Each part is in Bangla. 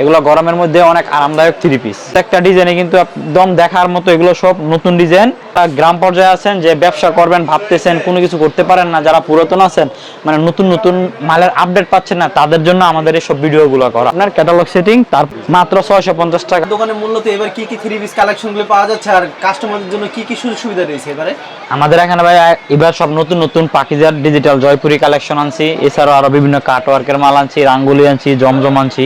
এগুলো গরমের মধ্যে অনেক আরামদায়ক থ্রি পিস একটা ডিজাইনে কিন্তু একদম দেখার মতো এগুলো সব নতুন ডিজাইন গ্রাম পর্যায়ে আছেন যে ব্যবসা করবেন ভাবতেছেন কোনো কিছু করতে পারেন না যারা পুরাতন আছেন মানে নতুন নতুন মালের আপডেট পাচ্ছেন না তাদের জন্য আমাদের এইসব ভিডিওগুলো করা। আপনার ক্যাটালগ সেটিং তার মাত্র ছয়শো পঞ্চাশ টাকা। দোকানে মূলত এবার কি কি থ্রি পিস কালেকশনগুলো পাওয়া যাচ্ছে আর কাস্টমারদের জন্য কি কি সুযোগ সুবিধা রয়েছে এবারে? আমাদের এখানে ভাই এবার সব নতুন নতুন পাকিজার ডিজিটাল জয়পুরি কালেকশন আনছি। এছাড়াও আরও বিভিন্ন কাট ওয়ার্কের মাল আনছি রাঙ্গুলি আনছি জমজম আনছি।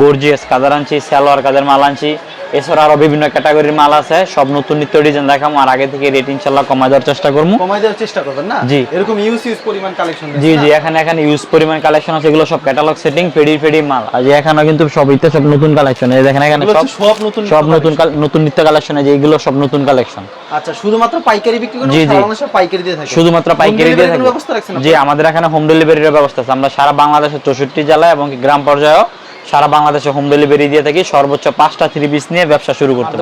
গর্জিয়াস কাদার আনছি সালোয়ার কাদের মাল আনছি। এছাড়া আরও বিভিন্ন ক্যাটাগরির মাল আছে সব নতুন নিত্য ডিজাইন দেখাবো আর আগে থেকে রেট ইনশাল্লাহ কমায় দেওয়ার চেষ্টা করব কমাই দেওয়ার চেষ্টা করবেন না? জি। এরকম ইউজ ইউজ পরিমাণ কালেকশন জি জি এখানে এখানে ইউজ পরিমাণ কালেকশন আছে এগুলো সব ক্যাটালগ সেটিং পেডি পেডি মাল। আর যে এখানে কিন্তু সব ইতে সব নতুন কালেকশন এই দেখেন এখানে সব সব নতুন সব নতুন নতুন নিত্য কালেকশন যে এগুলো সব নতুন কালেকশন আচ্ছা শুধুমাত্র পাইকারি বিক্রি করেন জি, জি। পাইকারি দিয়ে থাকে? শুধুমাত্র পাইকারি দিয়ে রাখছেন জি আমাদের এখানে হোম ডেলিভারির ব্যবস্থা আছে। আমরা সারা বাংলাদেশের চৌষট্টি জেলায় এবং গ্রাম পর্যায়েও সারা বাংলাদেশে হোম ডেলিভারি দিয়ে থাকি সর্বোচ্চ পাঁচটা থ্রি পিস নিয়ে ব্যবসা শুরু করতে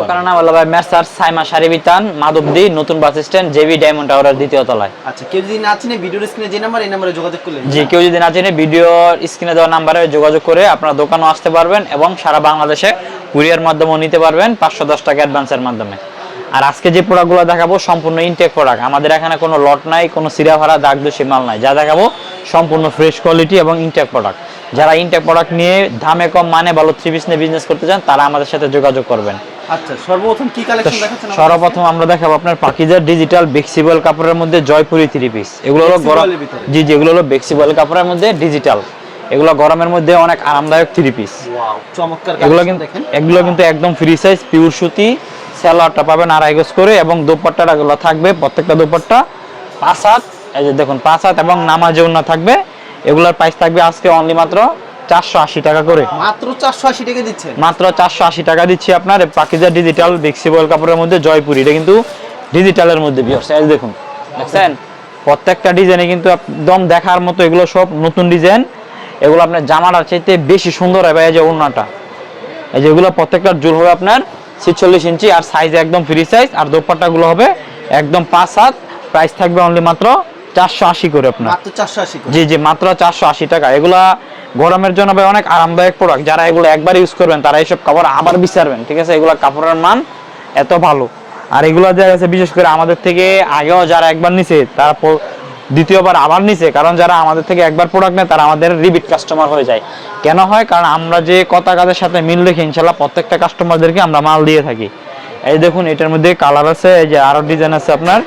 ভাই মেসার সাইমা সারিবিতান মাধবদি নতুন বাস স্ট্যান্ড জেবি ডায়মন্ড টাওয়ারের দ্বিতীয় তলায়। আচ্ছা কেউ যদি না চিনে ভিডিওর স্ক্রিনে যে নাম্বার এই নাম্বারে যোগাযোগ করলে জি কেউ যদি না চিনে ভিডিও স্ক্রিনে দেওয়া নাম্বারে যোগাযোগ করে আপনার দোকানও আসতে পারবেন এবং সারা বাংলাদেশে কুরিয়ার মাধ্যমেও নিতে পারবেন পাঁচশো দশ টাকা অ্যাডভান্সের মাধ্যমে। আর আজকে যে প্রোডাক্টগুলো দেখাবো সম্পূর্ণ ইনটেক প্রোডাক্ট আমাদের এখানে কোনো লট নাই কোনো সিরা ভাড়া দাগ দোষী মাল নাই। যা দেখাবো সম্পূর্ণ ফ্রেশ কোয়ালিটি এবং ইনটেক প্রোডাক্ট যারা ইনটেক প্রোডাক্ট নিয়ে দামে কম মানে ভালো থ্রি পিস নিয়ে বিজনেস করতে চান তারা আমাদের সাথে যোগাযোগ করবেন। আচ্ছা সর্বপ্রথম আমরা দেখাবো আপনার পাকিজার ডিজিটাল বেক্সিবল কাপড়ের মধ্যে জয়পুরি থ্রি পিস এগুলো হলো গরম? জি জি এগুলো হলো বেক্সিবল কাপড়ের মধ্যে ডিজিটাল এগুলো গরমের মধ্যে অনেক আরামদায়ক থ্রি পিস এগুলো কিন্তু এগুলো কিন্তু একদম ফ্রি সাইজ পিওর সুতি স্যালোয়ারটা পাবেন আড়াই গজ করে এবং দোপাট্টাটা গুলো থাকবে প্রত্যেকটা দোপাট্টা পাঁচ হাত। এই যে দেখুন পাঁচ হাত এবং নামাজ থাকবে। এগুলোর প্রাইস থাকবে আজকে অনলি মাত্র চারশো আশি টাকা করে। মাত্র চারশো আশি টাকা দিচ্ছেন মাত্র চারশো আশি টাকা দিচ্ছি আপনার। পাকিজা ডিজিটাল ফ্লেক্সিবল কাপড়ের মধ্যে জয়পুরি। এটা কিন্তু ডিজিটালের মধ্যে বিয়ার সাইজ দেখুন দেখছেন? প্রত্যেকটা ডিজাইনে কিন্তু একদম দেখার মতো এগুলো সব নতুন ডিজাইন এগুলো আপনার জামাটার চাইতে বেশি সুন্দর হবে এই যে ওড়নাটা। এই যে এগুলো প্রত্যেকটা জুল হবে আপনার ছিচল্লিশ ইঞ্চি আর সাইজ একদম ফ্রি সাইজ আর দোপাট্টাগুলো হবে একদম পাঁচ হাত প্রাইস থাকবে অনলি মাত্র চারশো আশি করে আপনার। চারশো আশি জি জি মাত্র চারশো আশি টাকা। এগুলা গরমের জন্য ভাই অনেক আরামদায়ক প্রোডাক্ট যারা এগুলো একবার ইউজ করবেন তারা এইসব কাপড় আবার বিচারবেন ঠিক আছে? এগুলো কাপড়ের মান এত ভালো। আর এগুলো দেখা গেছে বিশেষ করে আমাদের থেকে আগেও যারা একবার নিছে তারা দ্বিতীয়বার আবার নিছে কারণ যারা আমাদের থেকে একবার প্রোডাক্ট নেয় তারা আমাদের রিপিট কাস্টমার হয়ে যায়। কেন হয়? কারণ আমরা যে কথা কাজের সাথে মিল রেখে ইনশাল্লাহ প্রত্যেকটা কাস্টমারদেরকে আমরা মাল দিয়ে থাকি। এই দেখুন এটার মধ্যে কালার আছে এই যে আরও ডিজাইন আছে আপনার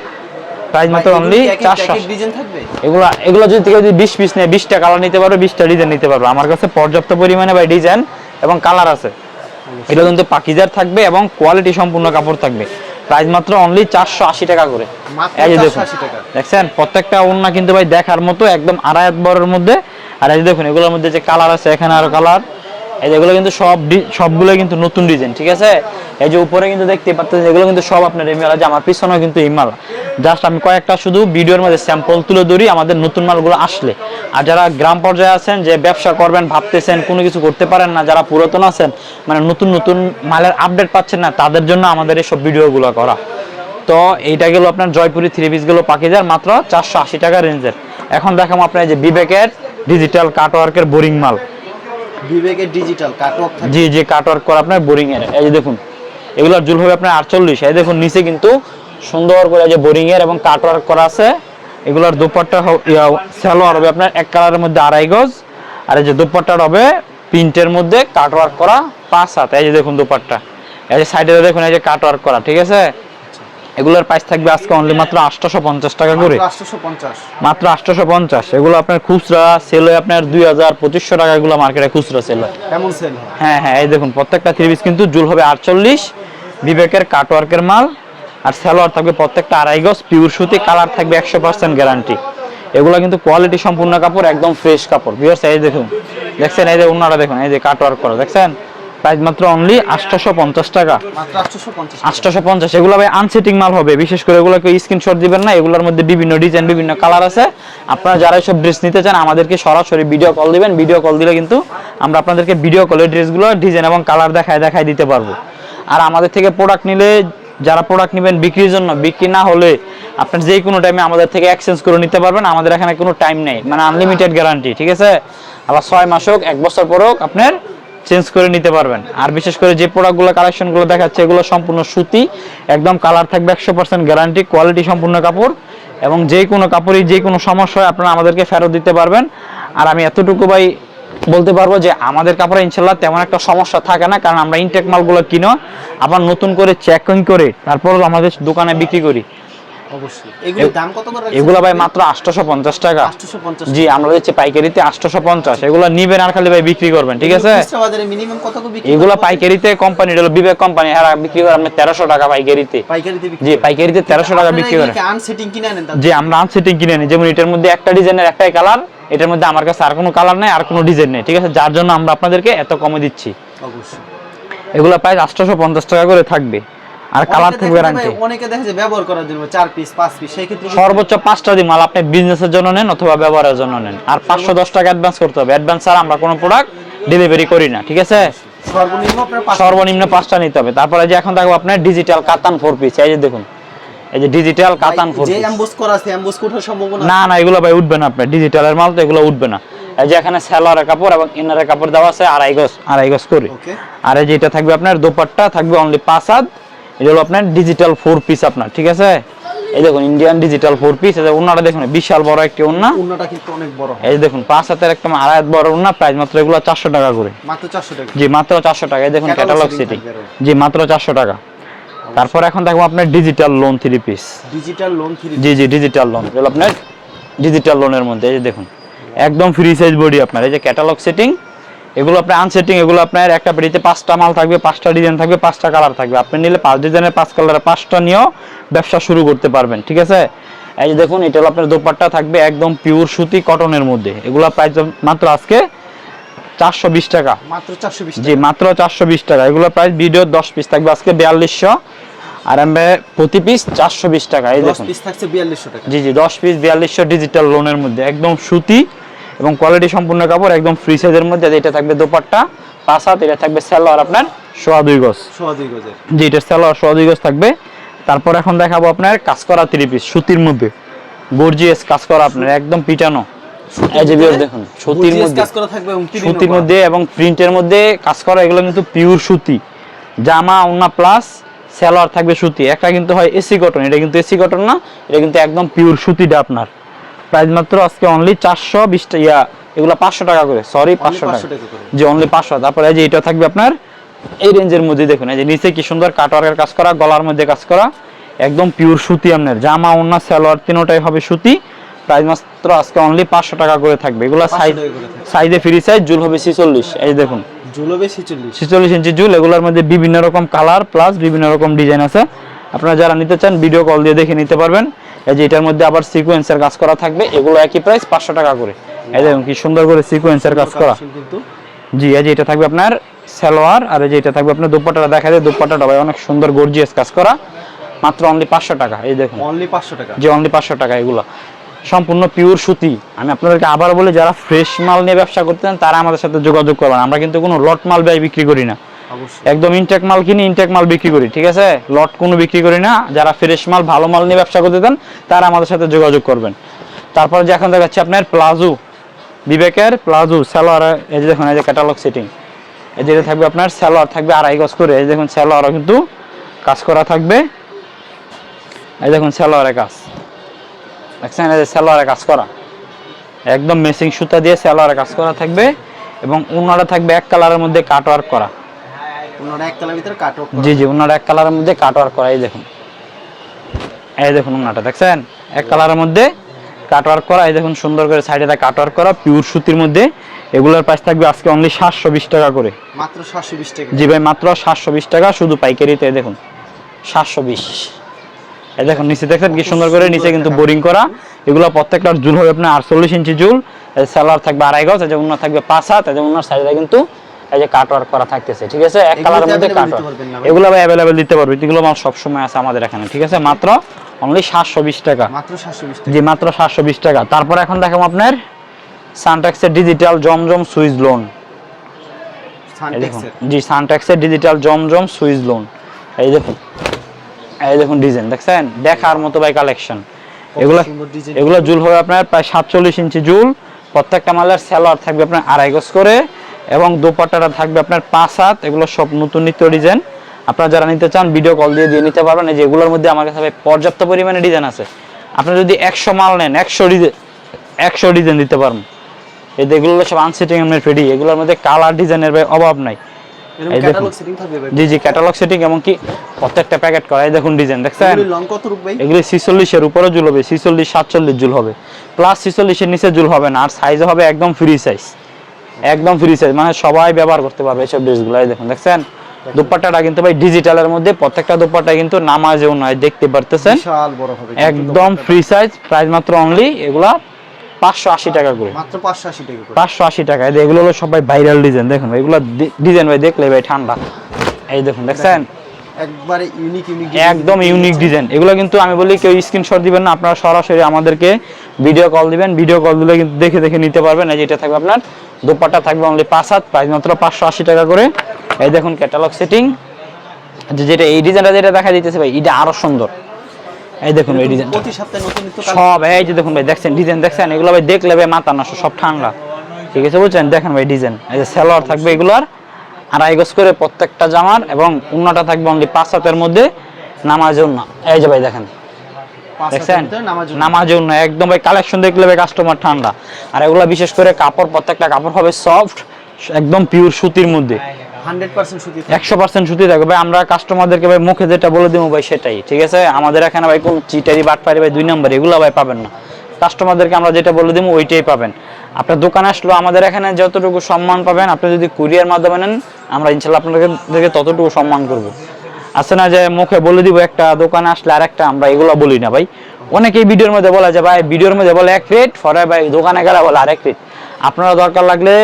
প্রাইস মাত্র অনলি চারশো। এগুলো এগুলো যদি কেউ যদি বিশ পিস নেয় বিশটা কালার নিতে পারবে বিশটা ডিজাইন নিতে পারবে। আমার কাছে পর্যাপ্ত পরিমাণে ভাই ডিজাইন এবং কালার আছে। এটা কিন্তু পাকিজার থাকবে এবং কোয়ালিটি সম্পূর্ণ কাপড় থাকবে। প্রাইস মাত্র অনলি চারশো আশি টাকা করে। এই যে দেখুন দেখছেন? প্রত্যেকটা ওড়না কিন্তু ভাই দেখার মতো একদম আড়াই বরের মধ্যে। আর এই যে দেখুন এগুলোর মধ্যে যে কালার আছে এখানে আরও কালার এই যেগুলো কিন্তু সব সবগুলো কিন্তু নতুন ডিজাইন ঠিক আছে? এই যে উপরে কিন্তু দেখতে পাচ্ছেন এগুলো কিন্তু সব আপনার ইমাল যে আমার পিছনেও কিন্তু ইমাল জাস্ট আমি কয়েকটা শুধু ভিডিওর মধ্যে স্যাম্পল তুলে ধরি আমাদের নতুন মালগুলো আসলে। আর যারা গ্রাম পর্যায়ে আছেন যে ব্যবসা করবেন ভাবতেছেন কোনো কিছু করতে পারেন না যারা পুরাতন আছেন মানে নতুন নতুন মালের আপডেট পাচ্ছেন না তাদের জন্য আমাদের এইসব ভিডিওগুলো করা। তো এইটা গেল আপনার জয়পুরি থ্রি পিসগুলো পাকিজার মাত্র চারশো আশি টাকা রেঞ্জের। এখন দেখাবো আপনার এই যে বিবেকের ডিজিটাল কাটওয়ার্কের বোরিং মাল। বিবেকের ডিজিটাল কাটওয়ার্ক জি জি কাটওয়ার্ক করা আপনার বোরিং এর এই যে দেখুন এগুলোর জুল হবে আপনার আটচল্লিশ। এই দেখুন নিচে কিন্তু সুন্দর করে যে বোরিং এর এবং কাটওয়ার্ক করা আছে এগুলোর দুপাট্টা স্যালোয়ার হবে আপনার এক কালারের মধ্যে আড়াই গজ আর এই যে দুপাট্টার হবে প্রিন্টের মধ্যে কাটওয়ার্ক করা পাঁচ হাত এই যে দেখুন দুপাট্টা এই যে সাইডে দেখুন এই যে কাটওয়ার্ক করা ঠিক আছে? এগুলোর প্রাইস থাকবে আজকে অনলি মাত্র আটশোশো পঞ্চাশ টাকা করে। মাত্র আটশোশো পঞ্চাশ এগুলো আপনার খুচরা সেল হয় আপনার দুই হাজার পঁচিশশো টাকা এগুলো মার্কেটে খুচরা সেল হয়। এমন সেল হয়? হ্যাঁ হ্যাঁ এই দেখুন প্রত্যেকটা থ্রি পিস কিন্তু জুল হবে আটচল্লিশ বিবেকের কাটওয়ার্কের মাল আর সালোয়ার থাকবে প্রত্যেকটা আড়াই গজ পিওর সুতি কালার থাকবে একশো পার্সেন্ট গ্যারান্টি এগুলো কিন্তু কোয়ালিটি সম্পূর্ণ কাপড় একদম ফ্রেশ কাপড়। বিয়ার্স এই দেখুন দেখছেন এই যে অন্যরা দেখুন এই যে কাট ওয়ার্ক করা দেখছেন? প্রাইস মাত্র অনলি আটশোশো পঞ্চাশ টাকা। আটশোশো পঞ্চাশ এগুলো ভাই আনসেটিং মাল হবে। বিশেষ করে এগুলোকে স্ক্রিনশট দিবেন না এগুলোর মধ্যে বিভিন্ন ডিজাইন বিভিন্ন কালার আছে। আপনারা যারা সব ড্রেস নিতে চান আমাদেরকে সরাসরি ভিডিও কল দিবেন। ভিডিও কল দিলে কিন্তু আমরা আপনাদেরকে ভিডিও কলে ড্রেসগুলো ডিজাইন এবং কালার দেখায় দেখায় দিতে পারব। আর আমাদের থেকে প্রোডাক্ট নিলে যারা প্রোডাক্ট নেবেন বিক্রির জন্য, বিক্রি না হলে আপনার যে কোনো টাইমে আমাদের থেকে এক্সচেঞ্জ করে নিতে পারবেন, আমাদের এখানে কোনো টাইম নেই মানে আনলিমিটেড গ্যারান্টি ঠিক আছে? আবার ছয় মাস হোক, এক বছর পর হোক, আপনার চেঞ্জ করে নিতে পারবেন। আর বিশেষ করে যে প্রোডাক্টগুলো কালেকশনগুলো দেখাচ্ছে, এগুলো সম্পূর্ণ সুতি, একদম কালার থাকবে একশো পার্সেন্ট গ্যারান্টি কোয়ালিটি সম্পূর্ণ কাপড়, এবং যে কোনো কাপড়ই যে কোনো সমস্যা হয় আপনারা আমাদেরকে ফেরত দিতে পারবেন। আর আমি এতটুকু ভাই বলতে পারব যে আমাদের কাপড়ে ইনশাল্লাহ তেমন একটা সমস্যা থাকে না, কারণ আমরা ইনটেক মালগুলো কিনো, আবার নতুন করে চেকিং করে তারপর আমাদের দোকানে বিক্রি করি। অবশ্যই। এগুলোর দাম কত করে এগুলো ভাই মাত্র আটশোশো পঞ্চাশ টাকা। 850 জি আমরা হচ্ছে পাইকারিতে আটশোশো পঞ্চাশ। এগুলো নিবেন আর খালি ভাই বিক্রি করবেন ঠিক আছে? বাজারে মিনিমাম কত করে বিক্রি এগুলো পাইকারিতে কোম্পানি হলো বিবেক কোম্পানি এরা বিক্রি করে আপনি তেরোশো টাকা পাইকারিতে। পাইকারিতে বিক্রি জি পাইকারিতে তেরোশো টাকা বিক্রি করে। আনসেটিং কিনে আনেন যে আমরা আনসেটিং কিনে যেমন এটার মধ্যে একটা ডিজাইনের একটাই কালার এটার মধ্যে আমার কাছে আর কোনো কালার নেই আর কোনো ডিজাইন নেই ঠিক আছে? যার জন্য আমরা আপনাদেরকে এত কমে দিচ্ছি। অবশ্যই। এগুলো আটশোশো পঞ্চাশ টাকা করে থাকবে। আর কালার থাকবে গ্যারান্টি অনেকে দেখা যায় ব্যবহার করার জন্য চার পিস পাঁচ পিস সেই ক্ষেত্রে সর্বোচ্চ পাঁচটা দিন মাল আপনি বিজনেসের জন্য নেন অথবা ব্যবহারের জন্য নেন। আর পাঁচশো দশ টাকা অ্যাডভান্স করতে হবে। অ্যাডভান্স ছাড়া আমরা কোনো প্রোডাক্ট ডেলিভারি করি না ঠিক আছে? সর্বনিম্ন সর্বনিম্ন পাঁচটা নিতে হবে। তারপরে যে এখন দেখো আপনার ডিজিটাল কাতান ফোর পিস এই যে দেখুন এই যে ডিজিটাল কাতান ফোর যে পিস অ্যাম্বুস করা আছে কোঠার সম্ভাবনা না না এগুলো ভাই উঠবে না আপনার। ডিজিটালের মাল তো এগুলো উঠবে না। এই যে এখানে স্যালোয়ারের কাপড় এবং ইনারের কাপড় দেওয়া আছে আড়াই গজ আড়াই গজ করে। আর এই যে এটা থাকবে আপনার দোপাট্টা থাকবে অনলি পাঁচ হাত। এটা হলো আপনার ডিজিটাল ফোর পিস আপনার ঠিক আছে? এই দেখুন ইন্ডিয়ান ডিজিটাল ফোর পিস ওনাটা দেখুন বিশাল বড় একটি ওন্না। অন্যটা কিন্তু অনেক বড় এই দেখুন পাঁচ হাতের একটা আড়াই বড় ওন্না প্রাইস মাত্র এগুলো চারশো টাকা করে। মাত্র চারশো টাকা। জি মাত্র চারশো টাকা এই দেখুন ক্যাটালগ সিটি জি মাত্র চারশো টাকা। তারপর এখন দেখব আপনার digital lawn three piece digital lawn three জি জি ডিজিটাল লোন এগুলো আপনার ডিজিটাল লোনের মধ্যে এই যে দেখুন একদম ফ্রি সাইজ বডি আপনার এই যে ক্যাটালগ সেটিং এগুলো আপনার আনসেটিং এগুলো আপনার একটা পেটিতে পাঁচটা মাল থাকবে পাঁচটা ডিজাইন থাকবে পাঁচটা কালার থাকবে। আপনি নিলে পাঁচ ডিজাইনের পাঁচ কালারের পাঁচটা নিয়েও ব্যবসা শুরু করতে পারবেন ঠিক আছে? এই যে দেখুন এটা হলো আপনার দোপাট্টা থাকবে একদম পিওর সুতি কটনের মধ্যে। এগুলো প্রাইস মাত্র আজকে চারশো বিশ টাকা। মাত্র চারশো বিশ জি মাত্র চারশো বিশ টাকা। এগুলো প্রাইস ভিডিও দশ পিস থাকবে আজকে বিয়াল্লিশশো। আর আমরা প্রতি পিস চারশো বিশ টাকা। এই দশ দেখুন। পিস থাকছে বিয়াল্লিশশো টাকা। জি জি দশ পিস বিয়াল্লিশশো ডিজিটাল লোনের মধ্যে। একদম সুতি এবং কোয়ালিটি সম্পূর্ণ কাপড় একদম ফ্রি সাইজের মধ্যে এটা থাকবে দোপাট্টা পাঁচ হাত এটা থাকবে স্যালোয়ার আপনার সোয়া দুই গজ। সোয়া দুই গজের। জি এটা স্যালোয়ার সোয়া দুই গজ থাকবে। তারপর এখন দেখাবো আপনার কাজ করা থ্রি পিস সুতির মধ্যে। গর্জিয়াস কাজ করা আপনার একদম পিটানো। দেখুন সুতির মধ্যে। কাজ করা থাকবে এবং সুতির মধ্যে এবং প্রিন্টের মধ্যে কাজ করা এগুলো কিন্তু পিওর সুতি। জামা প্লাস সালোয়ার থাকবে সুতি। একটা কিন্তু হয় এসি কটন এটা কিন্তু এসি কটন না এটা কিন্তু একদম পিওর সুতিটা আপনার। প্রাইস মাত্র আজকে অনলি চারশো বিশ ইয়া এগুলো পাঁচশো টাকা করে। সরি পাঁচশো টাকা। যে অনলি পাঁচশো তারপরে এই যে এটা থাকবে আপনার এই রেঞ্জের মধ্যে দেখুন এই যে নিচে কি সুন্দর কাটওয়ার্কের কাজ করা গলার মধ্যে কাজ করা একদম পিওর সুতি আপনার। জামা ওনা সালোয়ার তিনোটাই হবে সুতি। প্রাইস মাত্র আজকে অনলি পাঁচশো টাকা করে থাকবে। এগুলো সাইজ। সাইজে ফ্রি সাইজ জুল হবে ছিচল্লিশ। এই দেখুন। ছিচল্লিশ। ইঞ্চি জুল এগুলোর মধ্যে বিভিন্ন রকম কালার প্লাস বিভিন্ন রকম ডিজাইন আছে। আপনারা যারা নিতে চান ভিডিও কল দিয়ে দেখে নিতে পারবেন। এই যে এটার মধ্যে আবার সিকোয়েন্সের কাজ করা থাকবে এগুলো একই প্রাইস পাঁচশো টাকা করে। এই দেখুন কি সুন্দর করে সিকোয়েন্সের কাজ করা। জি এই যে এটা থাকবে আপনার সালোয়ার আর এই যে এটা থাকবে আপনার দুপাট্টাটা দেখা যায় দুপাট্টাটা ভাই অনেক সুন্দর গর্জিয়াস কাজ করা। মাত্র অনলি পাঁচশো টাকা এই দেখুন। অনলি পাঁচশো টাকা। যে অনলি পাঁচশো টাকা এগুলো। সম্পূর্ণ পিওর সুতি। আমি আপনাদেরকে আবার বলি যারা ফ্রেশ মাল নিয়ে ব্যবসা করতে চান তারা আমাদের সাথে যোগাযোগ করবেন। আমরা কিন্তু কোনো লট মাল ব্যয় বিক্রি করি না। একদম ইনটেক মাল কিনি ইনটেক মাল বিক্রি করি, ঠিক আছে? লট কোনো বিক্রি করি না। যারা ফ্রেশ মাল, ভালো মাল নিয়ে ব্যবসা করতে চান, তারা আমাদের সাথে যোগাযোগ করবেন। তারপর যে এখন দেখাচ্ছি আপনার প্লাজো বিবেকের প্লাজো সালোয়ার এই যে দেখুন, এই যে ক্যাটালগ সেটিং এই যে এটা থাকবে আপনার সালোয়ার থাকবে আড়াই গজ করে। এই দেখুন সালোয়ারও কিন্তু কাজ করা থাকবে। এই দেখুন সালোয়ারের কাজ। দেখছেন, এই যে সালোয়ারের কাজ করা। একদম মেসিং সুতা দিয়ে স্যালোয়ারে কাজ করা থাকবে এবং উনারা থাকবে এক কালারের মধ্যে কাট ওয়ার্ক করা। ওনারা এক কালার ভিতরে কাট জি জি ওনার এক কালারের মধ্যে কাট ওয়ার্ক করা এই দেখুন। এই দেখুন ওনাটা দেখছেন? এক কালারের মধ্যে কাট ওয়ার্ক করা এই দেখুন সুন্দর করে সাইডে কাট ওয়ার্ক করা পিওর সুতির মধ্যে। এগুলোর প্রাইস থাকবে আজকে অনলি সাতশো বিশ টাকা করে। মাত্র সাতশো বিশ টাকা। জি ভাই মাত্র সাতশো বিশ টাকা শুধু পাইকারিতে দেখুন সাতশো বিশ। এই দেখুন নিচে দেখেন কি সুন্দর করে? নিচে কিন্তু বোরিং করা। এগুলো প্রত্যেকটার জুল হবে আপনার আটচল্লিশ ইঞ্চি জুল সালোয়ার থাকবে আড়াই গজ এই যে থাকবে পাঁচ হাত এই যে সাইডে কিন্তু এই যে কাট ওয়ার্ক করা থাকতেছে ঠিক আছে? এক কালারের মধ্যে কাট? এগুলো ভাই? অ্যাভেলেবেল দিতে পারবে এগুলো মাল সবসময় আছে আমাদের এখানে ঠিক আছে? মাত্র অনলি সাতশো বিশ টাকা। মাত্র সাতশো বিশ টাকা। জি মাত্র সাতশো বিশ টাকা। তারপর এখন দেখাবো আপনার সানটেক্সের ডিজিটাল জমজম সুইচ লোন এই দেখুন সানটেক্সের জি সানটেক্সের ডিজিটাল জমজম সুইচ লোন এই দেখুন এই দেখুন ডিজাইন দেখছেন? দেখার মতো ভাই কালেকশন এগুলো এগুলো জুল হবে আপনার প্রায় সাতচল্লিশ ইঞ্চি জুল। প্রত্যেকটা মালের স্যালোয়ার থাকবে আপনার আড়াই গজ করে। এবং দোপাট্টাটা থাকবে আপনার পাঁচ হাত এগুলো সব নতুন নিত্য ডিজাইন। আপনারা যারা নিতে চান ভিডিও কল দিয়ে দিয়ে নিতে পারবেন। এই যে এগুলোর মধ্যে আমার কাছে পর্যাপ্ত পরিমাণে ডিজাইন আছে। আপনি যদি একশো মাল নেন একশো ডিজাইন একশো ডিজাইন দিতে পারবেন। এই যে এগুলো সব আনসেটিং এমনি রেডি এগুলোর মধ্যে কালার ডিজাইনের অভাব নাই। জি জি ক্যাটালগ সেটিং এবং কি প্রত্যেকটা প্যাকেট করা। এই দেখুন ডিজাইন দেখছেন? এগুলি ছিচল্লিশের উপরে জুল হবে ছিচল্লিশ সাতচল্লিশ জুল হবে। প্লাস ছিচল্লিশের নিচে জুল হবে না আর সাইজ হবে একদম ফ্রি সাইজ একদম ফ্রি সাইজ মানে সবাই ব্যবহার করতে পারবে এইসব ড্রেসগুলো দেখুন দেখছেন? দুপাট্টাটা কিন্তু ভাই ডিজিটালের মধ্যে প্রত্যেকটা দুপাট্টা কিন্তু নামাজেও নয় দেখতে পারতেছেন? একদম ফ্রি সাইজ প্রাইস মাত্র অনলি এগুলা পাঁচশো আশি টাকা করে। মাত্র 580 টাকা পাঁচশো আশি টাকা এগুলো হলো সবাই ভাইরাল ডিজাইন দেখুন এগুলো ডিজাইন ভাই দেখলে ভাই ঠান্ডা। এই দেখুন দেখছেন? একবারে ইউনিক ইউনিক একদম ইউনিক ডিজাইন এগুলো কিন্তু আমি বলি কেউ স্ক্রিনশট দিবেন না আপনারা সরাসরি আমাদেরকে ভিডিও কল দিবেন। ভিডিও কল দিলে কিন্তু দেখে দেখে নিতে পারবেন। এই যেটা থাকবে আপনার দোপাট্টা থাকবে অনলি পাঁচ হাত প্রাইস মাত্র পাঁচশো আশি টাকা করে। এই দেখুন ক্যাটালগ সেটিং যেটা এই ডিজাইনটা যেটা দেখা দিতেছে ভাই এটা আরও সুন্দর। এই দেখুন এই ডিজাইন প্রতি সপ্তাহে নতুন নিত্য সব এই যে দেখুন ভাই দেখছেন ডিজাইন দেখছেন? এগুলো ভাই দেখলে ভাই মাথা নষ্ট সব ঠান্ডা। ঠিক আছে বুঝছেন? দেখেন ভাই ডিজাইন এই যে সেলোয়ার থাকবে এগুলার। আড়াই গজ করে প্রত্যেকটা জামার এবং উন্নাটা থাকবে অনলি পাঁচ হাতের মধ্যে নামাজ উন্না এই যে ভাই দেখেন। দেখছেন? নামাজ উন্না একদম ভাই কালেকশন দেখলে ভাই কাস্টমার ঠান্ডা। আর এগুলো বিশেষ করে কাপড় প্রত্যেকটা কাপড় হবে সফট একদম পিওর সুতির মধ্যে। একশো পার্সেন্ট সুতি থাকবে। ভাই আমরা কাস্টমারদেরকে ভাই মুখে যেটা বলে দিব ভাই সেটাই। ঠিক আছে? আমাদের এখানে ভাই কোন চিটারি বাটপারি ভাই দুই নম্বর এগুলো ভাই পাবেন না। কাস্টমারদেরকে আমরা যেটা বলে দিব ওইটাই পাবেন। আপনার দোকানে আসলেও আমাদের এখানে যতটুকু সম্মান পাবেন আপনি যদি কুরিয়ার মাধ্যমে নেন আমরা ইনশাল্লাহ আপনাদেরকে ততটুকু সম্মান করব। আছে না যে মুখে বলে দিব একটা দোকানে আসলে আর একটা আমরা এগুলো বলি না ভাই। অনেকেই ভিডিওর মধ্যে বলে যে ভাই ভিডিওর মধ্যে বলে এক রেট ফরে ভাই দোকানে গেলে বলে আরেক রেট আপনারা দরকার লাগলে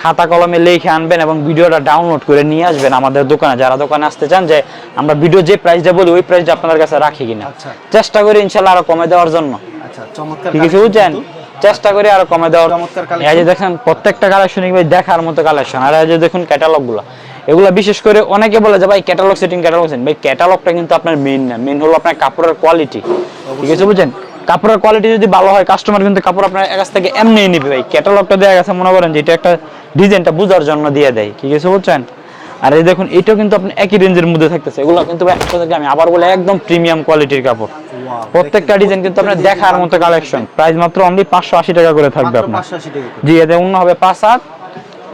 খাতা কলমে লিখে আনবেন এবং ভিডিওটা ডাউনলোড করে নিয়ে আসবেন আমাদের দোকানে। যারা দোকানে আসতে চান যে আমরা ভিডিও যে প্রাইসটা বলি ওই প্রাইসটা আপনাদের কাছে রাখি কিনা। আচ্ছা। চেষ্টা করি ইনশাল্লাহ আরও কমে দেওয়ার জন্য। আচ্ছা চমৎকার ঠিক আছে বুঝছেন চেষ্টা করি আরও কমে দেওয়ার। চমৎকার। এই যে দেখেন প্রত্যেকটা কালেকশন ভাই দেখার মতো কালেকশন আর এই যে দেখুন ক্যাটালগগুলো এগুলো বিশেষ করে অনেকে বলে যে ভাই ক্যাটালগ সেটিং ক্যাটালগ সেটিং ভাই ক্যাটালগটা কিন্তু আপনার মেইন না। মেইন হলো আপনার কাপড়ের কোয়ালিটি ঠিক আছে বুঝছেন? কাপড়ের কোয়ালিটি যদি ভালো হয় কাস্টমার কিন্তু কাপড় আপনার কাছ থেকে এমনিই নিবে ভাই। ক্যাটালগটা দেওয়া গেছে মনে করেন যে এটা একটা ডিজাইনটা বোঝার জন্য দিয়ে দেয়। ঠিক আছে বুঝছেন? আর এই দেখুন এটাও কিন্তু আপনি একই রেঞ্জের মধ্যে থাকতেছে। এগুলো কিন্তু ভাই আমি আবার বলে একদম প্রিমিয়াম কোয়ালিটির কাপড়। প্রত্যেকটা ডিজাইন কিন্তু আপনার দেখার মতো কালেকশন প্রাইস মাত্র অনলি পাঁচশো আশি টাকা করে থাকবে আপনার। 580 জি এতে অন্য হবে পাঁচ হাত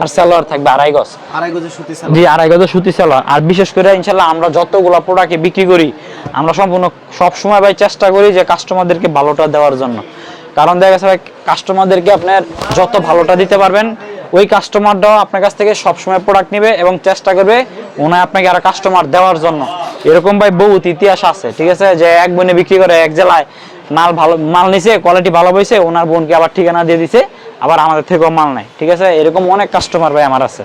আর সালোয়ার থাকবে আড়াই গজ। আড়াই গজের সুতি জি সালোয়ার আড়াই গজ সুতি সালোয়ার আর বিশেষ করে ইনশাল্লাহ আমরা যতগুলো প্রোডাক্ট বিক্রি করি আমরা সম্পূর্ণ সব সময় ভাই চেষ্টা করি যে কাস্টমারদেরকে ভালোটা দেওয়ার জন্য। কারণ দেখা গেছে ভাই কাস্টমারদেরকে আপনার যত ভালোটা দিতে পারবেন ওই কাস্টমারটাও আপনার কাছ থেকে সবসময় প্রোডাক্ট নেবে এবং চেষ্টা করবে ওনায় আপনাকে আরও কাস্টমার দেওয়ার জন্য। এরকম ভাই বহুত ইতিহাস আছে ঠিক আছে? যে এক বোনে বিক্রি করে এক জেলায় মাল ভালো মাল নিছে কোয়ালিটি ভালো হয়েছে ওনার বোনকে আবার ঠিকানা দিয়ে দিছে আবার আমাদের থেকেও মাল নেয় ঠিক আছে? এরকম অনেক কাস্টমার ভাই আমার আছে।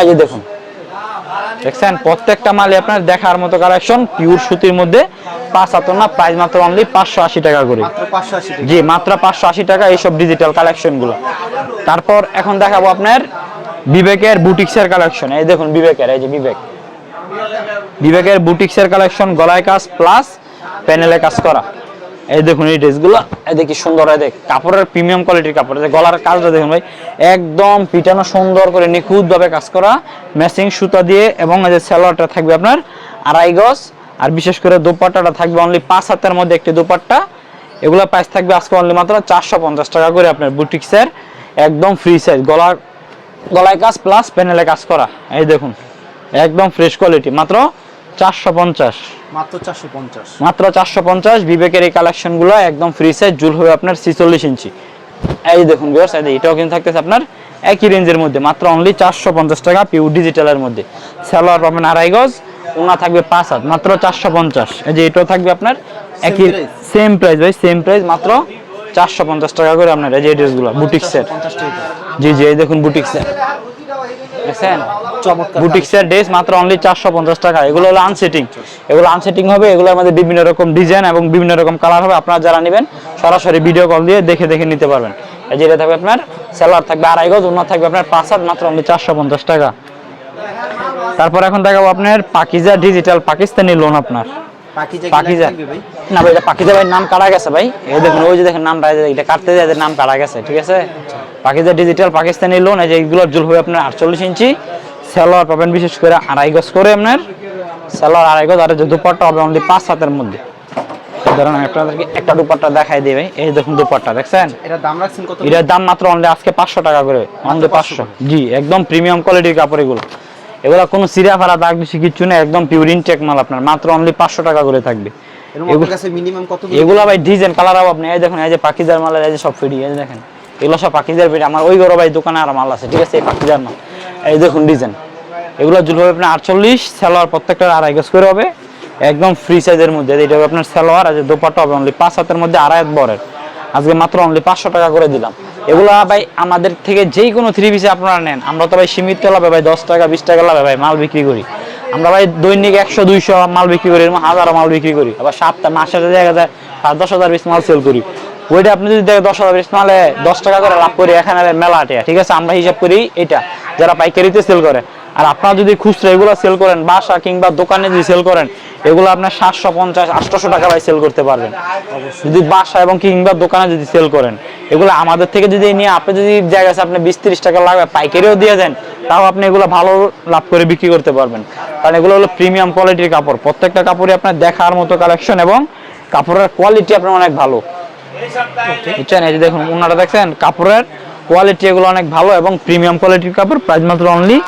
এই যে দেখুন দেখছেন? প্রত্যেকটা মালই আপনার দেখার মতো কালেকশন পিওর সুতির মধ্যে পাঁচ হাত না প্রাইস মাত্র অনলি পাঁচশো আশি টাকা করে। মাত্র 580 জি মাত্র পাঁচশো আশি টাকা এইসব ডিজিটাল কালেকশনগুলো। তারপর এখন দেখাবো আপনার বিবেকের বুটিক্সের কালেকশন এই দেখুন বিবেকের, এই যে বিবেক। বিবেকের বুটিক্সের কালেকশন গলায় কাজ প্লাস প্যানেলে কাজ করা। এই দেখুন এই ড্রেসগুলো, এই দেখি সুন্দর, এই দেখ, কাপড়ের প্রিমিয়াম কোয়ালিটির কাপড়। গলার কাজটা দেখুন ভাই, একদম পিটানো সুন্দর করে নিখুঁত ভাবে কাজ করা ম্যাচিং সুতা দিয়ে, এবং এই যে সালোয়ারটা থাকবে আপনার আড়াই গজ, আর বিশেষ করে দোপাট্টাটা থাকবে অনলি পাঁচ হাতের মধ্যে একটি দোপাট্টা। এগুলো প্রাইস থাকবে আজকে অনলি মাত্র চারশো পঞ্চাশ টাকা করে আপনার বুটিক্সের একদম ফ্রি সাইজ গলার গলায় কাজ প্লাস প্যানেলে কাজ করা। এই দেখুন একদম ফ্রেশ কোয়ালিটি মাত্র চারশো পঞ্চাশ। মাত্র 450 মাত্র চারশো পঞ্চাশ বিবেকের এই কালেকশনগুলো একদম ফ্রি সাইজ জুল হবে আপনার ছিচল্লিশ ইঞ্চি। এই দেখুন বিয়ার্স এটাও কিন্তু থাকতেছে আপনার একই রেঞ্জের মধ্যে মাত্র অনলি চারশো পঞ্চাশ টাকা পিউ ডিজিটালের মধ্যে। সালোয়ার পাবেন আড়াই গজ ওনা থাকবে পাঁচ হাত মাত্র চারশো পঞ্চাশ। এই যে এটাও থাকবে আপনার একই সেম প্রাইস ভাই সেম প্রাইস মাত্র চারশো পঞ্চাশ টাকা করে আপনার এই যে ড্রেসগুলো বুটিক্সের 50 জি জি এই দেখুন বুটিক্সের দেখছেন? চমৎকার। বুটিক্সের ড্রেস মাত্র অনলি চারশো পঞ্চাশ টাকা। এগুলো হলো আনসেটিং এগুলো আনসেটিং হবে এগুলোর মধ্যে বিভিন্ন রকম ডিজাইন এবং বিভিন্ন রকম কালার হবে। আপনারা যারা নেবেন সরাসরি ভিডিও কল দিয়ে দেখে দেখে নিতে পারবেন। এই যেটা থাকবে আপনার সেলার থাকবে আড়াই গজ অন্য থাকবে আপনার পাঁচ হাত মাত্র অনলি চারশো পঞ্চাশ টাকা। তারপর এখন দেখাবো আপনার পাকিজা ডিজিটাল পাকিস্তানি লোন আপনার। পাকিজা ভাই? না ভাই এটা পাকিজা ভাই নাম কাটা গেছে ভাই। এই দেখুন ওই যে দেখেন নামটা এটা কাটতে যায় নাম কাটা গেছে ঠিক আছে? ডিজিটাল পাকিস্তানি লোন এই যে জুল হবে আপনার আটচল্লিশ ইঞ্চি। সেলোয়ার পাবেন বিশেষ করে আড়াই গজ করে আপনার। সেলোয়ার আড়াই গজ আর যে দুপাট্টা হবে অনলি পাঁচ হাতের মধ্যে। ধরেন আমি আপনাদেরকে একটা দুপাট্টা দেখাই দিবে এই দেখুন দুপাট্টা দেখছেন? এটা দাম রাখছেন কত? এটার দাম মাত্র অনলি আজকে পাঁচশো টাকা করে অনলি পাঁচশো জি একদম প্রিমিয়াম কোয়ালিটির কাপড় এগুলো। এগুলো কোনো সিরিয়া ফারা দাগ বেশি কিচ্ছু নেই একদম পিওর ইনটেক মাল আপনার মাত্র অনলি পাঁচশো টাকা করে থাকবে। কাছে এগুলো ভাই ডিজাইন কালার আপনি এই দেখুন এই যে পাকিজার মালের এই যে সব ফিডি এই দেখেন এগুলো সব পাকিজার ফিডি আমার ওই গরো ভাই দোকানে আর মাল আছে ঠিক আছে এই পাকিজার মাল। এই দেখুন ডিজাইন এগুলো জুল হবে আপনার আটচল্লিশ সালোয়ার প্রত্যেকটা আড়াই গজ করে হবে একদম ফ্রি সাইজের মধ্যে এটা হবে আপনার সালোয়ার আর যে দোপাট্টা হবে অনলি পাঁচ হাতের মধ্যে আড়াই হাত বরের। আজকে মাত্র অনলি পাঁচশো টাকা করে দিলাম। এগুলো ভাই আমাদের থেকে যেই কোনো থ্রি পিসে আপনারা নেন। আমরা তো ভাই সীমিত লাভে ভাই দশ টাকা, বিশ টাকা লাভে ভাই মাল বিক্রি করি। আমরা ভাই দৈনিক একশো, দুইশো মাল বিক্রি করি হাজারো মাল বিক্রি করি। আবার সপ্তাহ মাসে দেখা যায় পাঁচ, দশ হাজার পিস মাল সেল করি। ওইটা আপনি যদি দেখেন দশ হাজার পিস মালে দশ টাকা করে লাভ করি, এখানে মেলা ঠিক আছে? আমরা হিসাব করি এটা যারা পাইকারিতে সেল করে আর আপনারা যদি খুচরা এগুলো সেল করেন বাসা কিংবা দোকানে যদি সেল করেন এগুলো আপনার সাতশো পঞ্চাশ আটশোশো টাকা ভাই সেল করতে পারবেন। যদি বাসা এবং কিংবা দোকানে যদি সেল করেন এগুলো আমাদের থেকে যদি নিয়ে আপনি যদি জায়গা আছে আপনি বিশ তিরিশ টাকা লাগবে পাইকারিও দিয়ে দেন তাও আপনি এগুলো ভালো লাভ করে বিক্রি করতে পারবেন। কারণ এগুলো হলো প্রিমিয়াম কোয়ালিটির কাপড়। প্রত্যেকটা কাপড়ই আপনার দেখার মতো কালেকশন এবং কাপড়ের কোয়ালিটি আপনার অনেক ভালো। বুঝছেন? এই যে দেখুন ওনারা দেখছেন কাপড়ের কোয়ালিটি এগুলো অনেক ভালো এবং প্রিমিয়াম কোয়ালিটির কাপড় প্রাইস মাত্র অনলি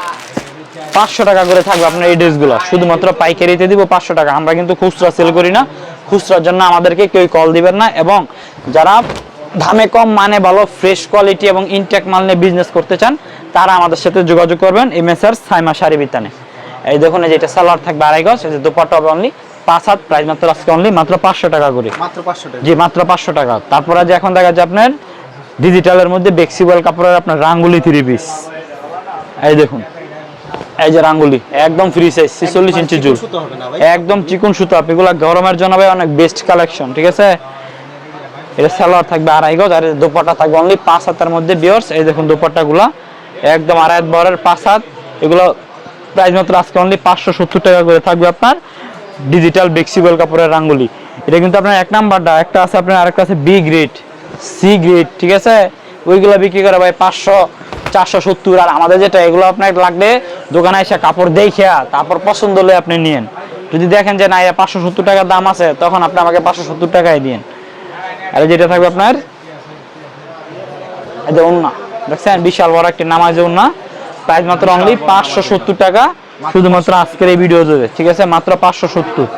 পাঁচশো টাকা করে থাকবে আপনার এই ড্রেসগুলো। শুধুমাত্র পাইকারিতে দিব পাঁচশো টাকা। আমরা কিন্তু খুচরা সেল করি না। খুচরার জন্য আমাদেরকে কেউ কল দিবেন না এবং যারা দামে কম মানে ভালো ফ্রেশ কোয়ালিটি এবং ইনটেক মাল নিয়ে বিজনেস করতে চান তারা আমাদের সাথে যোগাযোগ করবেন M S R Saima sari বিতানে। এই দেখুন এই যে এটা সালোয়ার থাকবে আড়াই গজ এই যে দুপাট্টা হবে অনলি পাঁচ হাত প্রাইস মাত্র আজকে অনলি মাত্র পাঁচশো টাকা করে। মাত্র 500 টাকা। জি মাত্র পাঁচশো টাকা। তারপরে যে এখন দেখা যায় আপনার ডিজিটালের মধ্যে বেক্সিবল কাপড়ের আপনার রাঙ্গুলি থ্রি পিস এই দেখুন। এই যে রাঙ্গুলি একদম ফ্রি সাইজ ছিচল্লিশ ইঞ্চি জুল একদম চিকন সুতা এগুলো গরমের জন্য ভাই অনেক বেস্ট কালেকশন ঠিক আছে? এটা সালোয়ার থাকবে আড়াই গজ আর দোপাট্টা থাকবে অনলি পাঁচ হাতের মধ্যে বিয়ার্স এই দেখুন দোপাট্টাগুলো একদম আড়াই হাত বরের পাঁচ হাত এগুলো প্রাইস মাত্র আজকে অনলি পাঁচশো সত্তর টাকা করে থাকবে আপনার ডিজিটাল বেক্সিবল কাপড়ের রাঙ্গুলি। এটা কিন্তু আপনার এক নাম্বারটা একটা আছে আপনার আরেকটা আছে বি গ্রেড সি গ্রেড ঠিক আছে? ওইগুলো বিক্রি করে ভাই পাঁচশো, চারশো সত্তর। আর আমাদের যেটা, এগুলো আপনার লাগবে দোকানে এসে কাপড় দেখে তারপর পছন্দ হলে আপনি নিয়েন। যদি দেখেন যে না পাঁচশো সত্তর টাকার দাম আছে, তখন আপনি আমাকে পাঁচশো সত্তর টাকায় দিন আর যেটা থাকবে আপনার দেখছেন? বিশাল বড় একটি নামাজ উন্না প্রাইস মাত্র অনলি পাঁচশো সত্তর টাকা, শুধুমাত্র আজকের এই ভিডিও দেবে ঠিক আছে? মাত্র পাঁচশো সত্তর।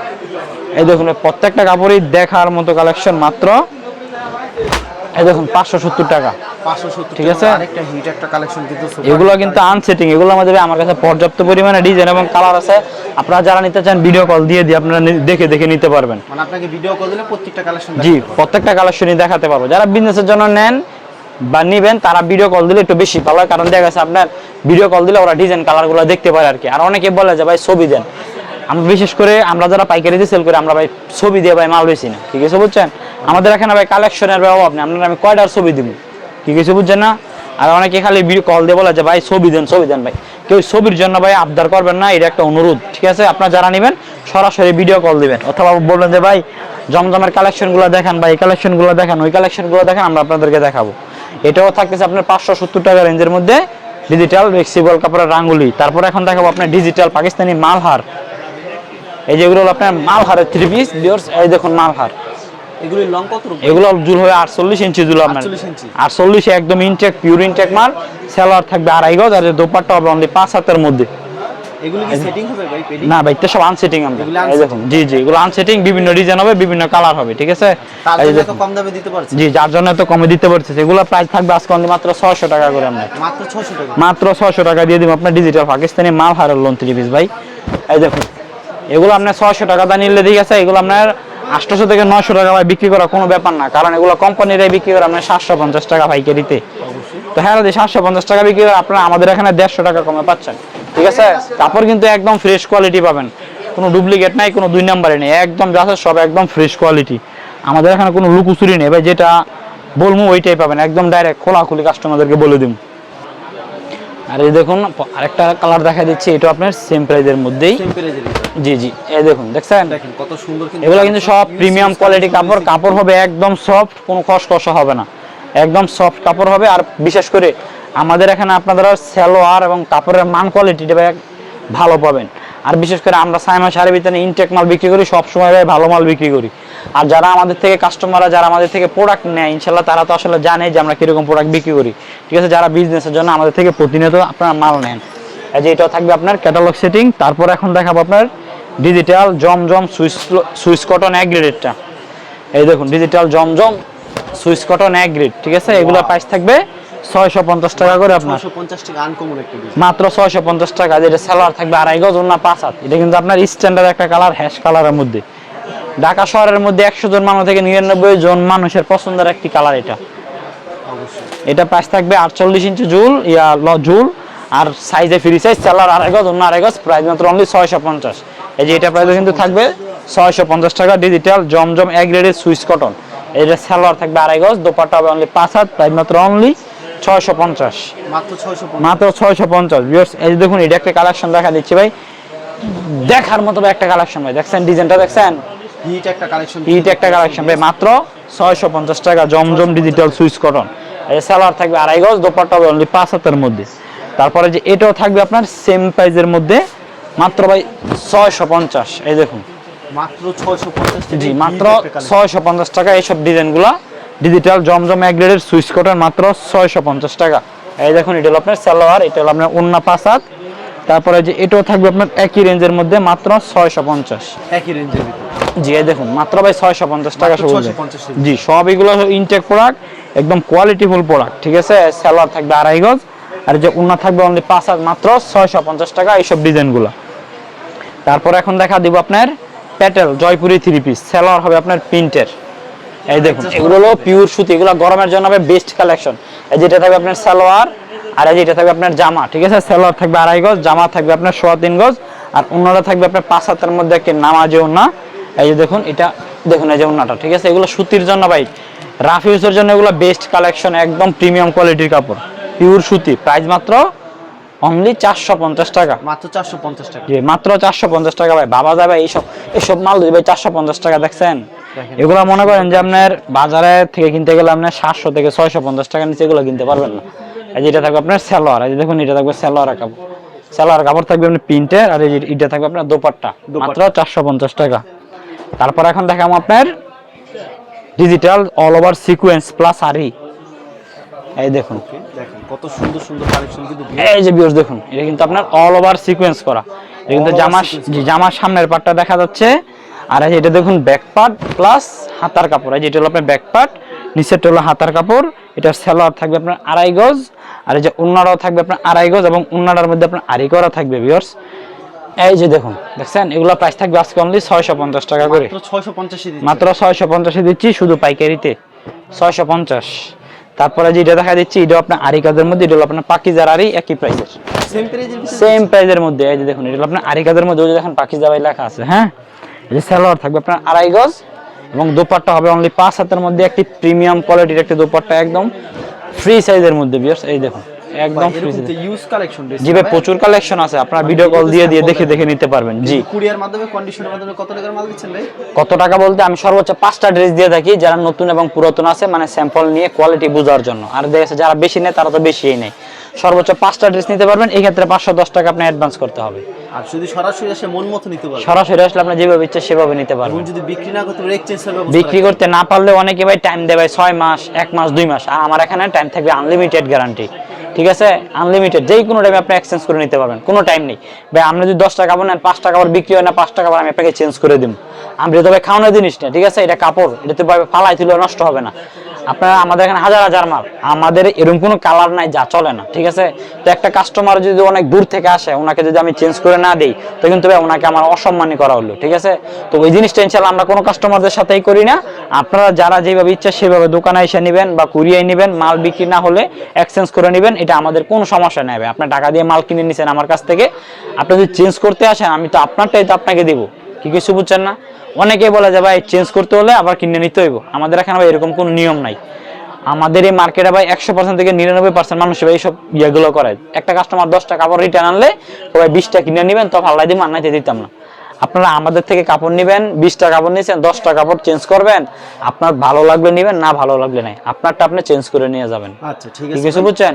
এই দেখুন প্রত্যেকটা কাপড়ই দেখার মতো কালেকশন মাত্র। এই দেখুন পাঁচশো সত্তর টাকা। 570 ঠিক আছে? আরেকটা হিট একটা কালেকশন কিন্তু এগুলো কিন্তু আনসেটিং এগুলো আমাদের আমার কাছে পর্যাপ্ত পরিমাণে ডিজাইন এবং কালার আছে। আপনারা যারা নিতে চান ভিডিও কল দিয়ে দিয়ে আপনারা দেখে দেখে নিতে পারবেন। মানে আপনাকে ভিডিও কল দিলে প্রত্যেকটা কালেকশন জি প্রত্যেকটা কালেকশনই দেখাতে পারব। যারা বিজনেসের জন্য নেন বা নিবেন তারা ভিডিও কল দিলে একটু বেশি ভালো হয়। কারণ দেখা গেছে আপনার ভিডিও কল দিলে ওরা ডিজাইন কালারগুলো দেখতে পারে আর কি। আর অনেকে বলে যে ভাই ছবি দেন। আমরা বিশেষ করে আমরা যারা পাইকারিতে সেল করি আমরা ভাই ছবি দিয়ে ভাই মাল বেশি না। ঠিক আছে বুঝছেন? আমাদের এখানে ভাই কালেকশনের অভাব নেই। আপনার আমি কয়টার ছবি দিব? ঠিক কিছু বুঝছেন না? আর অনেকে খালি ভিডিও কল দিয়ে বলে যে, ভাই, ছবি দেন ছবি দেন ভাই। কেউ ছবির জন্য ভাই আবদার করবেন না, এটা একটা অনুরোধ, ঠিক আছে? আপনারা যারা নেবেন, সরাসরি ভিডিও কল দিবেন। অথবা বলবেন যে, ভাই, জমজমের কালেকশনগুলো দেখান, ভাই, এই কালেকশনগুলো দেখান, ওই কালেকশনগুলো দেখান, আমরা আপনাদেরকে দেখাবো। এটাও থাকতেছে আপনার পাঁচশো সত্তর টাকা রেঞ্জের মধ্যে ডিজিটাল ফ্লেক্সিবল কাপড়ের রাঙ্গুলি। তারপর এখন দেখাবো আপনার ডিজিটাল পাকিস্তানি মালহার। এই যেগুলো আপনার মালহারের থ্রি পিস এই দেখুন মালহার। এগুলি লং কত রূপ এগুলো জুল হবে আটচল্লিশ ইঞ্চি জুল আপনার। 48 ইঞ্চি। একদম ইনটেক পিওর ইনটেক মাল। সালোয়ার থাকবে আড়াই গজ আর দোপাট্টা হবে অনলি পাঁচ হাতের মধ্যে। এগুলি কি সেটিং হবে ভাই পেডি না ভাই এটা সব আনসেটিং আমরা এই দেখুন জি জি এগুলো আনসেটিং বিভিন্ন ডিজাইন হবে বিভিন্ন কালার হবে ঠিক আছে? তার জন্য তো কম দামে দিতে পারছি জি যার জন্য তো কমে দিতে পারতেছে এগুলো প্রাইস থাকবে আজকে অনলি মাত্র ছয়শো টাকা করে আমরা। মাত্র 600 টাকা। মাত্র ছয়শো টাকা দিয়ে দিব আপনার ডিজিটাল পাকিস্তানি মাল হারের লোন থ্রি পিস ভাই। এই দেখুন এগুলো আপনার ছয়শো টাকা দা নিলে ঠিক আছে এগুলো আপনার আটশোশো থেকে নয়শো টাকা ভাই বিক্রি করা কোনো ব্যাপার না কারণ এগুলো কোম্পানিরাই বিক্রি করে আপনার সাতশো পঞ্চাশ টাকা পাইকারিতে তো হ্যাঁ দাদি সাতশো পঞ্চাশ টাকা বিক্রি করে আপনারা আমাদের এখানে দেড়শো টাকা কমে পাচ্ছেন। ঠিক আছে? কাপড় কিন্তু একদম ফ্রেশ কোয়ালিটি পাবেন। কোনো ডুপ্লিকেট নাই কোনো দুই নাম্বারে নেই। একদম যা সব একদম ফ্রেশ কোয়ালিটি আমাদের এখানে কোনো লুকুচুরি নেই। ভাই যেটা বলব ওইটাই পাবেন। একদম ডাইরেক্ট খোলাখুলি কাস্টমারদেরকে বলে দিন আর এই দেখুন আরেকটা কালার দেখা দিচ্ছে এটা আপনার সেম প্রাইজের মধ্যেই। জি জি এই দেখুন দেখছেন? দেখেন কত সুন্দর কিন্তু এগুলো কিন্তু সব প্রিমিয়াম কোয়ালিটি কাপড় কাপড় হবে একদম সফট কোনো খসখসা হবে না। একদম সফট কাপড় হবে আর বিশেষ করে আমাদের এখানে আপনারা সালোয়ার এবং কাপড়ের মান কোয়ালিটিটা ভালো পাবেন। আর বিশেষ করে আমরা সাইমা শাড়ির ভিতরে ইনটেক মাল বিক্রি করি সব সময় ভাই ভালো মাল বিক্রি করি। আর যারা আমাদের থেকে কাস্টমাররা যারা আমাদের থেকে প্রোডাক্ট নেয় ইনশাল্লাহ তারা তো আসলে জানে যে আমরা কীরকম প্রোডাক্ট বিক্রি করি। ঠিক আছে যারা বিজনেসের জন্য আমাদের থেকে প্রতিনিয়ত আপনারা মাল নেন। এই যে এটাও থাকবে আপনার ক্যাটালগ সেটিং তারপর এখন দেখাবো আপনার ডিজিটাল জমজম সুইচ সুইচ কটন এক গ্রেডেরটা। এই দেখুন ডিজিটাল জমজম সুইচ কটন এক গ্রেড। ঠিক আছে এগুলো প্রাইস থাকবে ছয়শো পঞ্চাশ টাকা করে আপনার। ছশো পঞ্চাশ টাকা আনকমন একটা ডিজাইন মাত্র ছয়শো পঞ্চাশ টাকা যেটা সালোয়ার থাকবে আড়াই গজ অন্য পাঁচ হাত। এটা কিন্তু আপনার স্ট্যান্ডার্ড একটা কালার হ্যাশ কালারের মধ্যে। ঢাকা শহরের মধ্যে একশো জন মানুষ থেকে নিরানব্বই জন মানুষের পছন্দের একটি কালার এটা। অবশ্যই। এটা প্রাইস থাকবে আটচল্লিশ ইঞ্চি জুল ইয়া ল জুল। আর সাইজে ফ্রি সাইজ সেলার আড়াই গজ অন্য আড়াই গজ প্রাইস মাত্র অনলি ছয়শো পঞ্চাশ। এই যে এটা প্রাইস কিন্তু থাকবে ছয়শো পঞ্চাশ টাকা ডিজিটাল জমজম এক গ্রেডের সুইচ কটন এটা সেলার থাকবে আড়াই গজ দোপাটা হবে অনলি পাঁচ হাত প্রাইস মাত্র অনলি ছয়শো পঞ্চাশ। মাত্র ছয়শো পঞ্চাশ। ভিউয়ার্স এই দেখুন এটা একটা কালেকশন দেখা দিচ্ছি ভাই। দেখার মতো ভাই একটা কালেকশন ভাই। দেখছেন ডিজাইনটা দেখছেন? হিট একটা কালেকশন হিট একটা কালেকশন ভাই। মাত্র ছয়শো পঞ্চাশ টাকা জমজম ডিজিটাল সুইচ কটন এই থাকবে আড়াই গজ দোপাট্টা হবে অনলি পাঁচ হাতের মধ্যে। তারপরে যে এটাও থাকবে আপনার সেম প্রাইজের মধ্যে মাত্র ভাই ছয়শো পঞ্চাশ। এই দেখুন। মাত্র ছয়শো পঞ্চাশ জি মাত্র ছয়শো পঞ্চাশ টাকা এইসব ডিজাইনগুলো ডিজিটাল জমজম এক গ্রেডের সুইচ কটন মাত্র ছয়শো পঞ্চাশ টাকা। এই দেখুন এটা হলো আপনার সালোয়ার এটা হলো আপনার অন্য পাঁচ হাত তারপরে যে এটাও থাকবে আপনার একই রেঞ্জের মধ্যে মাত্র ছয়শো পঞ্চাশ। একই রেঞ্জের জি এই দেখুন মাত্র ভাই ছয়শো পঞ্চাশ টাকা মাত্র সবুজ 650 টাকা। জি সব এগুলো ইনটেক প্রোডাক্ট একদম কোয়ালিটিফুল প্রোডাক্ট ঠিক আছে? সালোয়ার থাকবে আড়াই গজ আর যে উন্না থাকবে অনলি পাঁচ হাত মাত্র ছয়শো পঞ্চাশ টাকা এইসব ডিজাইনগুলো তারপর এখন দেখা দিব আপনার প্যাটেল জয়পুরি থ্রি পিস সালোয়ার হবে আপনার প্রিন্টের এই দেখুন এগুলো হলো পিওর সুতি এগুলো গরমের জন্য হবে বেস্ট কালেকশন এই যেটা থাকবে আপনার সালোয়ার আর এই যেটা থাকবে আপনার জামা ঠিক আছে? সালোয়ার থাকবে আড়াই গজ জামা থাকবে আপনার সোয়া তিন গজ আর অন্যটা থাকবে আপনার পাঁচ হাতের মধ্যে একটি নামাজে ওন্না এই যে দেখুন এটা দেখুন এই যে ওন্নাটা ঠিক আছে? এগুলো সুতির জন্য ভাই রাফ ইউজের জন্য এগুলো বেস্ট কালেকশন একদম প্রিমিয়াম কোয়ালিটির কাপড়। পিওর সুতি প্রাইস মাত্র অনলি চারশো পঞ্চাশ টাকা। মাত্র চারশো পঞ্চাশ টাকা। মাত্র চারশো পঞ্চাশ টাকা ভাই বাবা যাবে এইসব এইসব মাল দিবে চারশো পঞ্চাশ টাকা দেখছেন। এগুলো মনে করেন যে আপনার বাজারে থেকে কিনতে গেলে আপনার সাতশো থেকে ছয়শো পঞ্চাশ টাকা নিচে এগুলো কিনতে পারবেন না। এই যে এটা থাকবে আপনার স্যালোয়ার এই যে দেখুন এটা থাকবে স্যালোয়ার কাপড়। স্যালোয়ার কাপড় থাকবে আপনার প্রিন্টের আর এই যে এটা থাকবে আপনার দোপাট্টা মাত্র চারশো পঞ্চাশ টাকা। তারপর এখন দেখাম আপনার digital all over sequence plus আরি এই দেখুন। দেখেন কত সুন্দর সুন্দর কালেকশন কিন্তু এই যে ভিউয়ার্স দেখুন এটা কিন্তু আপনার অল ওভার সিকোয়েন্স করা। এটা কিন্তু All over জামা জামার সামনের পার্টটা দেখা যাচ্ছে। আর এটা দেখুন ব্যাক পার্ট প্লাস হাতার কাপড়। এই যে এটা হলো আপনার ব্যাক পার্ট নিচেরটা হলো হাতার কাপড়। এটার সেলোয়ার থাকবে আপনার আড়াই গজ আর এই যে উন্নাটাও থাকবে আপনার আড়াই গজ এবং উন্নাটার মধ্যে আপনার আড়ি করা থাকবে ভিউয়ার্স এই যে দেখুন দেখছেন? এগুলো প্রাইস থাকবে আজকে অনলি ছয়শো পঞ্চাশ টাকা করে। মাত্র ছয়শো পঞ্চাশে দিচ্ছি। শুধু পাইকারিতে। ছয়শো পঞ্চাশ। তারপরে যে এটা দেখা দিচ্ছি এটা আপনার আরি কাজের মধ্যে এটা হলো আপনার পাকিজার আরি একই প্রাইসের সেম প্রাইজের মধ্যে এই যে দেখুন এটা হলো আপনার আরি কাজের মধ্যে ওই যে দেখেন পাকিজা ভাই লেখা আছে হ্যাঁ? যে সালোয়ার থাকবে আপনার আড়াই গজ এবং দোপাট্টা হবে অনলি পাঁচ হাতের মধ্যে একটি প্রিমিয়াম কোয়ালিটির একটি দোপাট্টা একদম ফ্রি সাইজের মধ্যে বিয়ার্স এই দেখুন একদম ফ্রি এরকম ইউজ কালেকশন জি ভাই প্রচুর কালেকশন আছে। আপনারা ভিডিও কল দিয়ে দিয়ে দেখে দেখে নিতে পারবেন। জি। কুরিয়ার মাধ্যমে কন্ডিশনের মাধ্যমে কত টাকার মাল দিচ্ছেন ভাই? কত টাকা বলতে আমি সর্বোচ্চ পাঁচটা ড্রেস দিয়ে থাকি যারা নতুন এবং পুরাতন আছে মানে স্যাম্পল নিয়ে কোয়ালিটি বোঝার জন্য। আর দেখেছে যারা বেশি নেয় তারা তো বেশিই নেয়। সর্বোচ্চ পাঁচটা ড্রেস নিতে পারবেন এই ক্ষেত্রে পাঁচশো দশ টাকা আপনি অ্যাডভান্স করতে হবে। আর যদি সরাসরি এসে মন মতো নিতে পারবেন। সরাসরি আসলে আপনি যেভাবে ইচ্ছে সেভাবে নিতে পারবেন। যদি বিক্রি না করতে পারে এক্সচেঞ্জ এর বিক্রি করতে না পারলে অনেকে ভাই টাইম দেয় ভাই ছয় মাস এক মাস দুই মাস। আর আমার এখানে টাইম থাকবে আনলিমিটেড গ্যারান্টি ঠিক আছে? আনলিমিটেড যেই কোনো টাইমে আপনি এক্সচেঞ্জ করে নিতে পারবেন কোনো টাইম নেই। ভাই আপনি যদি দশ টাকা নেন পাঁচ টাকা আবার বিক্রি হয় না পাঁচ টাকা আবার আমি আপনাকে চেঞ্জ করে দিব আমি তো ভাই খাওয়ানোর জিনিস না ঠিক আছে? এটা কাপড় এটাতে ভাই ফালাই তুলে নষ্ট হবে না। আপনারা আমাদের এখানে হাজার হাজার মাল। আমাদের এরকম কোনো কালার নাই, যা চলে না, ঠিক আছে? তো একটা কাস্টমার যদি অনেক দূর থেকে আসে, ওনাকে যদি আমি চেঞ্জ করে না দিই, তো কিন্তু ভাই ওনাকে আমার অসম্মানী করা হলো, ঠিক আছে? তো ওই জিনিসটা ইনশাল্লাহ আমরা কোনো কাস্টমারদের সাথেই করি না। আপনারা যারা যেভাবে ইচ্ছা সেভাবে দোকানে এসে নেবেন বা কুরিয়ায় নেবেন, মাল বিক্রি না হলে এক্সচেঞ্জ করে নেবেন, এটা আমাদের কোনো সমস্যা নেই ভাই। আপনার টাকা দিয়ে মাল কিনে নিছেন আমার কাছ থেকে। আপনি যদি চেঞ্জ করতে আসেন, আমি তো আপনারটাই তো আপনাকে দেবো। কি কিছু বুঝছেন না? অনেকেই বলে যে ভাই চেঞ্জ করতে হলে আবার কিনে নিতে হইব। আমাদের এখানে ভাই এরকম কোনো নিয়ম নাই। আমাদের এই মার্কেটে ভাই একশো পার্সেন্ট থেকে নিরানব্বই পার্সেন্ট মানুষ ভাই এইসব ইয়েগুলো করে। একটা কাস্টমার দশটা কাপড় রিটার্ন আনলে ও ভাই বিশটা কিনে নেবেন তো ফাল্লাই দিব আনাইতে দিতাম না। আপনারা আমাদের থেকে কাপড় নেবেন বিশটা কাপড় নিয়েছেন দশটা কাপড় চেঞ্জ করবেন। আপনার ভালো লাগলে নেবেন না ভালো লাগলে নাই। আপনারটা আপনি চেঞ্জ করে নিয়ে যাবেন। আচ্ছা ঠিক আছে বুঝছেন?